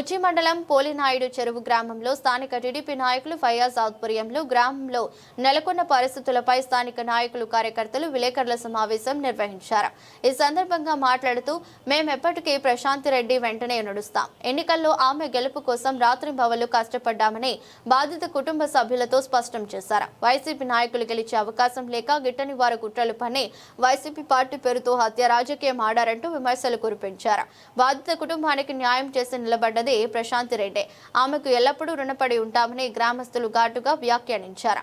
బుచ్చి మండలం పోలినాయుడు చెరువు గ్రామంలో స్థానిక టీడీపీ నాయకులు ఫయాజ్ ఆధ్వర్యంలో గ్రామంలో నెలకొన్న పరిస్థితులపై స్థానిక నాయకులు కార్యకర్తలు విలేకరుల సమావేశం నిర్వహించారు. ఈ సందర్భంగా మాట్లాడుతూ మేమెప్పటికీ ప్రశాంతి రెడ్డి వెంటనే నడుస్తాం. ఎన్నికల్లో ఆమె గెలుపు కోసం రాత్రింబవళ్ళు కష్టపడ్డామని బాధిత కుటుంబ సభ్యులతో స్పష్టం చేశారు. వైసీపీ నాయకులు గెలిచే అవకాశం లేక గిట్టని వారు కుట్రలు పని వైసీపీ పార్టీ పేరుతో హత్య రాజకీయం ఆడారంటూ విమర్శలు కురిపించారు. బాధిత కుటుంబానికి న్యాయం చేసి నిలబడ్డది ప్రశాంతి రెడ్డి. ఆమెకు ఎల్లప్పుడూ రుణపడి ఉంటామని గ్రామస్తులు ఘాటుగా వ్యాఖ్యానించారు.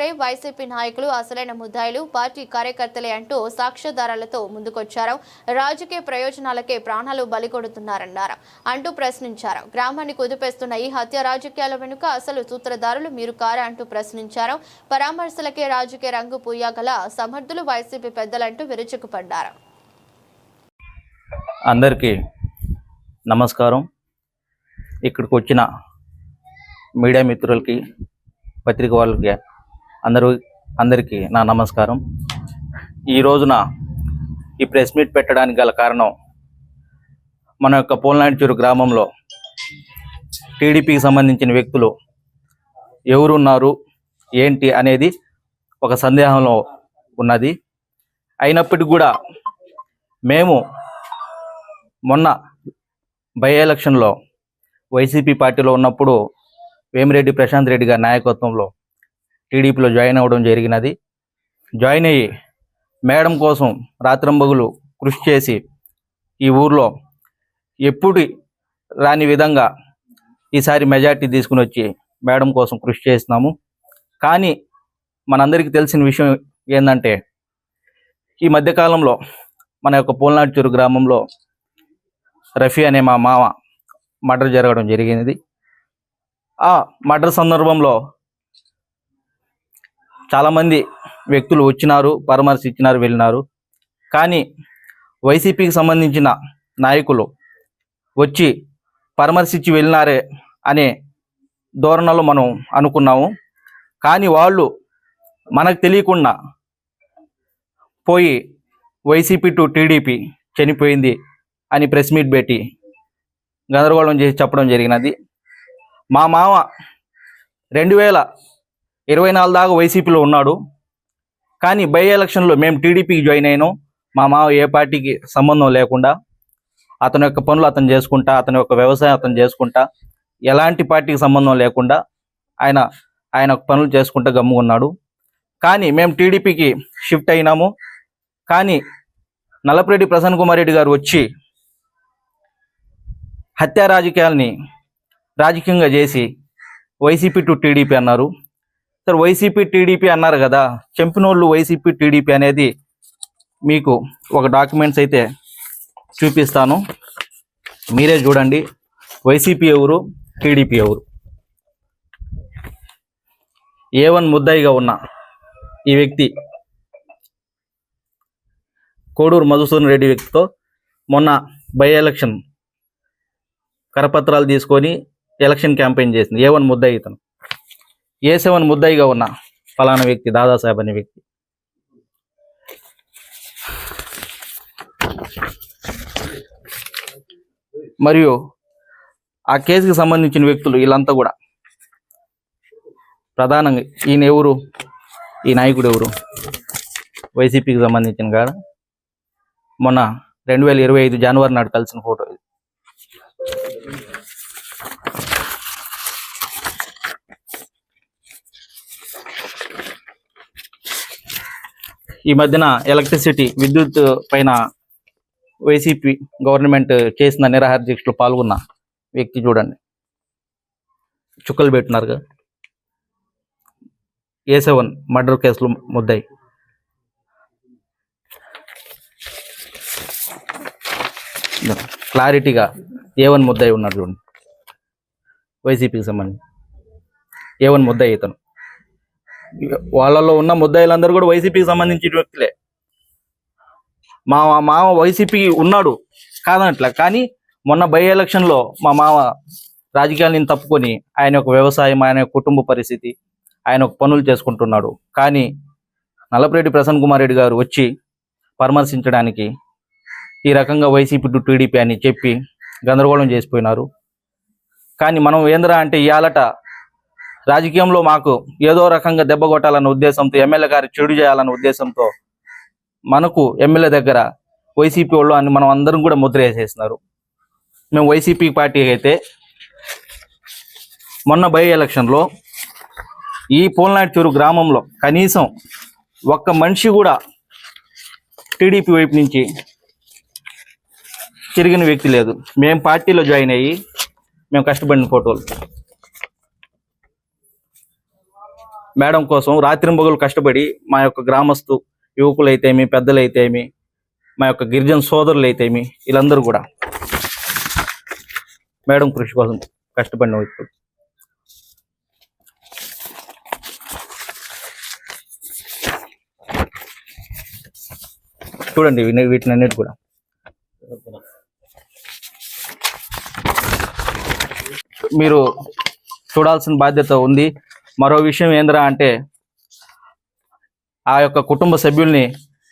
రే వైసీపీ నాయకులు అసలైన ముద్దాయిలు పార్టీ కార్యకర్తలే అంటూ సాక్ష్యాధారాలతో ముందుకొచ్చారు. రాజకీయ ప్రయోజనాలకే ప్రాణాలు బలికొడుతున్నారన్నారు అంటూ ప్రశ్నించారు. గ్రామాన్ని కుదిపేస్తున్న ఈ హత్య రాజకీయాల వెనుక అసలు సూత్రధారులు మీరు కారా అంటూ ప్రశ్నించారు. పరామర్శలకే రాజకీయ రంగు పూయగల సమర్థులు వైసీపీ పెద్దలంటూ విరుచుకుపడ్డారు. అందరికీ నమస్కారం. ఇక్కడికి వచ్చిన మీడియా మిత్రులకి పత్రిక వాళ్ళకి అందరూ అందరికీ నా నమస్కారం. ఈ రోజున ఈ ప్రెస్ మీట్ పెట్టడానికి గల కారణం మన యొక్క పోల్నాడిచూరు గ్రామంలో టీడీపీకి సంబంధించిన వ్యక్తులు ఎవరున్నారు ఏంటి అనేది ఒక సందేహంలో ఉన్నది. అయినప్పటికీ కూడా మేము మొన్న బై ఎలక్షన్లో వైసీపీ పార్టీలో ఉన్నప్పుడు వేమిరెడ్డి ప్రశాంత్ రెడ్డి గారి నాయకత్వంలో టీడీపీలో జాయిన్ అవ్వడం జరిగినది. జాయిన్ అయ్యి మేడం కోసం రాత్రంబగులు కృషి చేసి ఈ ఊర్లో ఎప్పుడు రాని విధంగా ఈసారి మెజార్టీ తీసుకుని వచ్చి మేడం కోసం కృషి చేస్తున్నాము. కానీ మనందరికీ తెలిసిన విషయం ఏంటంటే ఈ మధ్యకాలంలో మన యొక్క పోల్నాడు చెరు గ్రామంలో రఫీ అనే మా మామ మర్డర్ జరగడం జరిగినది. ఆ మర్డర్ సందర్భంలో చాలామంది వ్యక్తులు వచ్చినారు పరామర్శించినారు వెళ్ళినారు. కానీ వైసీపీకి సంబంధించిన నాయకులు వచ్చి పరామర్శించి వెళ్ళినారే అనే ధోరణలో మనం అనుకున్నాము. కానీ వాళ్ళు మనకు తెలియకుండా పోయి వైసీపీ టు టీడీపీ చనిపోయింది అని ప్రెస్ మీట్ పెట్టి గందరగోళం చేసి చెప్పడం జరిగినది. మా మామ రెండు వేల ఇరవై నాలుగు దాకా వైసీపీలో ఉన్నాడు. కానీ బై ఎలక్షన్లో మేము టీడీపీకి జాయిన్ అయినాం. మా మామ ఏ పార్టీకి సంబంధం లేకుండా అతని యొక్క పనులు అతను చేసుకుంటా అతని యొక్క వ్యవసాయం అతను చేసుకుంటా ఎలాంటి పార్టీకి సంబంధం లేకుండా ఆయన ఆయన పనులు చేసుకుంటా గమ్ముకున్నాడు కానీ మేము టీడీపీకి షిఫ్ట్ అయినాము. కానీ నల్లపరెడ్డి ప్రసన్న కుమార్ రెడ్డి గారు వచ్చి హత్యా రాజకీయాల్ని రాజకీయంగా చేసి వైసీపీ టు టీడీపీ అన్నారు. సార్ వైసీపీ టీడీపీ అన్నారు కదా. చెంపినోళ్ళు వైసీపీ టీడీపీ అనేది మీకు ఒక డాక్యుమెంట్స్ అయితే చూపిస్తాను. మీరే చూడండి. వైసీపీ ఎవరు? టీడీపీ ఎవరు? ఏ వన్ ముద్దాయిగా ఉన్న ఈ వ్యక్తి కోడూరు మధుసూదన్ రెడ్డి వ్యక్తితో మొన్న బై ఎలక్షన్ కరపత్రాలు తీసుకొని ఎలక్షన్ క్యాంపెయిన్ చేసింది. ఏ వన్ ముద్దాయి ఇతను. ఏ సెవెన్ ముద్దాయిగా ఉన్న ఫలానా వ్యక్తి దాదాసాహెబ్ అనే వ్యక్తి. మరియు ఆ కేసుకి సంబంధించిన వ్యక్తులు వీళ్ళంతా కూడా ప్రధానంగా ఈయన ఎవరు? ఈ నాయకుడు ఎవరు? వైసీపీకి సంబంధించిన కాడ మొన్న రెండు వేల ఇరవై ఐదు జనవరి నాడు కలిసిన ఫోటో ఇది ఈ మధ్యన ఎలక్ట్రిసిటీ విద్యుత్ పైన వైసీపీ గవర్నమెంట్ చేసిన నిరాహార దీక్షలో పాల్గొన్న వ్యక్తి చూడండి. చుక్కలు పెట్టినారుగా ఏ సెవెన్ మర్డర్ కేసులు ముద్దాయి. క్లారిటీగా ఏ వన్ ముద్దాయి ఉన్నాడు చూడండి. వైసీపీకి సంబంధించి. ఏ వన్ ముద్దాయి ఇతను. వాళ్ళలో ఉన్న ముద్దాయిలందరూ కూడా వైసీపీకి సంబంధించిన వ్యక్తులే. మా మామ వైసీపీ ఉన్నాడు కాదనట్లే. కానీ మొన్న బై ఎలక్షన్లో మా మామ రాజకీయాలను తప్పుకొని ఆయన యొక్క వ్యవసాయం ఆయన యొక్క కుటుంబ పరిస్థితి ఆయన ఒక పనులు చేసుకుంటున్నాడు. కానీ నల్లపరెడ్డి ప్రసన్న కుమార్ రెడ్డి గారు వచ్చి పరామర్శించడానికి ఈ రకంగా వైసీపీ టు టీడీపీ అని చెప్పి గందరగోళం చేసిపోయినారు. కానీ మనం ఏంద్రా అంటే ఇవాళట రాజకీయంలో మాకు ఏదో రకంగా దెబ్బ కొట్టాలన్న ఉద్దేశంతో ఎమ్మెల్యే గారి చెడు చేయాలన్న ఉద్దేశంతో మనకు ఎమ్మెల్యే దగ్గర వైసీపీ వాళ్ళు అని మనం అందరం కూడా ముద్ర వేసేసినారు. మేము వైసీపీ పార్టీ అయితే మొన్న బై ఎలక్షన్లో ఈ పోల్నాడు చెరువు గ్రామంలో కనీసం ఒక్క మనిషి కూడా టీడీపీ వైపు నుంచి తిరిగిన వ్యక్తి లేదు. మేము పార్టీలో జాయిన్ అయ్యి మేము కష్టపడిన ఫోటోలు. మేడం కోసం రాత్రింబగలు కష్టపడి మా యొక్క గ్రామస్తు యువకులు అయితేమి పెద్దలు అయితేమి మా యొక్క గిరిజన సోదరులు అయితేమి వీళ్ళందరూ కూడా మేడం కృషి కోసం కష్టపడిన వ్యక్తులు. చూడండి వీటిని అన్నిటి కూడా. మీరు చూడాల్సిన బాధ్యత ఉంది. మరో విషయం ఏందిరా అంటే ఆ యొక్క కుటుంబ సభ్యుల్ని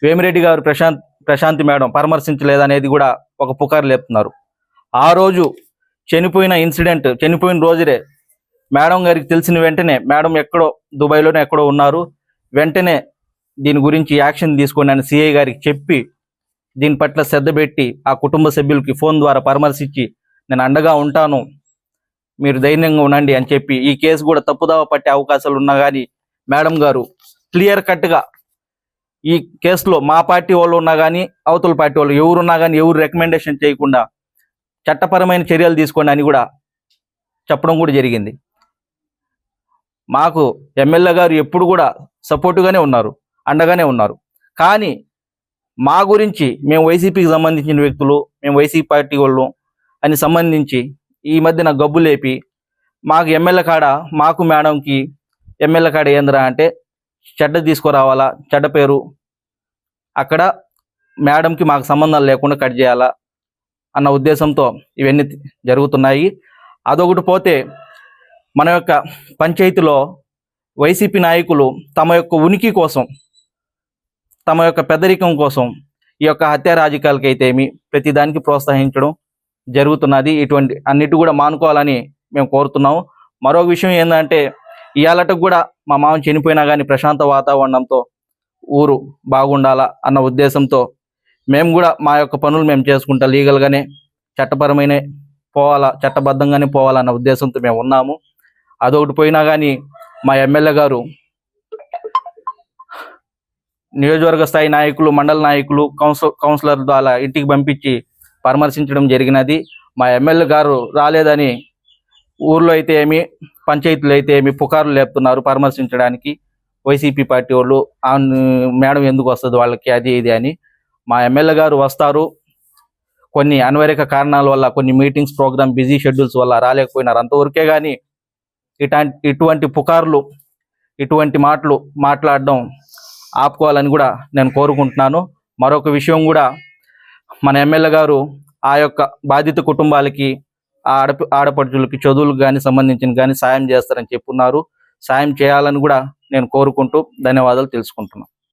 వేమిరెడ్డి గారు ప్రశాంత్ ప్రశాంతి మేడం పరామర్శించలేదనేది కూడా ఒక పుకారు లేపుతున్నారు. ఆ రోజు చనిపోయిన ఇన్సిడెంట్ చనిపోయిన రోజురే మేడం గారికి తెలిసిన వెంటనే మేడం ఎక్కడో దుబాయ్లోనే ఎక్కడో ఉన్నారు. వెంటనే దీని గురించి యాక్షన్ తీసుకొని అని సిఐ గారికి చెప్పి దీని పట్ల శ్రద్ధ పెట్టి ఆ కుటుంబ సభ్యులకి ఫోన్ ద్వారా పరామర్శించి నేను అండగా ఉంటాను మీరు ధైర్యంగా ఉండండి అని చెప్పి ఈ కేసు కూడా తప్పుదావ పట్టే అవకాశాలు ఉన్నా కానీ మేడం గారు క్లియర్ కట్గా ఈ కేసులో మా పార్టీ వాళ్ళు ఉన్నా కానీ అవతల పార్టీ వాళ్ళు ఎవరున్నా కానీ ఎవరు రికమెండేషన్ చేయకుండా చట్టపరమైన చర్యలు తీసుకోండి అని కూడా చెప్పడం కూడా జరిగింది. మాకు ఎమ్మెల్యే గారు ఎప్పుడు కూడా సపోర్టుగానే ఉన్నారు అండగానే ఉన్నారు. కానీ మా గురించి మేము వైసీపీకి సంబంధించిన వ్యక్తులు మేము వైసీపీ పార్టీ వాళ్ళు అని సంబంధించి ఈ మధ్యన గబ్బు లేపి మాకు ఎమ్మెల్యే కాడ మాకు మేడంకి ఎమ్మెల్యే కాడ ఏందిరా అంటే చెడ్డ తీసుకురావాలా చెడ్డ పేరు. అక్కడ మేడంకి మాకు సంబంధాలు లేకుండా కట్ చేయాలా అన్న ఉద్దేశంతో ఇవన్నీ జరుగుతున్నాయి. అదొకటి పోతే మన యొక్క పంచాయతీలో వైసీపీ నాయకులు తమ యొక్క ఉనికి కోసం తమ యొక్క పెద్దరికం కోసం ఈ యొక్క హత్య రాజకీయాలకైతేమి ప్రతిదానికి ప్రోత్సహించడం జరుగుతున్నది. ఇటువంటి అన్నిటి కూడా మానుకోవాలని మేము కోరుతున్నాము. మరొక విషయం ఏంటంటే ఇవాళకు కూడా మా మామ చనిపోయినా కానీ ప్రశాంత వాతావరణంతో ఊరు బాగుండాలా అన్న ఉద్దేశంతో మేము కూడా మా యొక్క పనులు మేము చేసుకుంటా లీగల్గానే చట్టపరమైన పోవాలా చట్టబద్ధంగానే పోవాలన్న ఉద్దేశంతో మేము ఉన్నాము. అదొకటి పోయినా కానీ మా ఎమ్మెల్యే గారు నియోజకవర్గ స్థాయి నాయకులు మండల నాయకులు కౌన్సిల్ కౌన్సిలర్ ద్వారా ఇంటికి పంపించి పరామర్శించడం జరిగినది. మా ఎమ్మెల్యే గారు రాలేదని ఊర్లో అయితే ఏమి పంచాయతీలు అయితే ఏమి పుకార్లు లేపుతున్నారు పరామర్శించడానికి. వైసీపీ పార్టీ వాళ్ళు మేడం ఎందుకు వస్తుంది వాళ్ళకి అది ఇది అని మా ఎమ్మెల్యే గారు వస్తారు. కొన్ని అనివార్యక కారణాల వల్ల కొన్ని మీటింగ్స్ ప్రోగ్రామ్ బిజీ షెడ్యూల్స్ వల్ల రాలేకపోయినారు. అంతవరకే కానీ ఇటాంటి ఇటువంటి పుకార్లు ఇటువంటి మాటలు మాట్లాడడం ఆపుకోవాలని కూడా నేను కోరుకుంటున్నాను. మరొక విషయం కూడా మన ఎమ్మెల్యే గారు ఆ యొక్క బాధిత కుటుంబాలకి ఆ ఆడప ఆడపడుచులకి చదువులకు కానీ సంబంధించిన కానీ సాయం చేస్తారని చెప్పున్నారు. సాయం చేయాలని కూడా నేను కోరుకుంటూ ధన్యవాదాలు తెలుసుకుంటున్నాను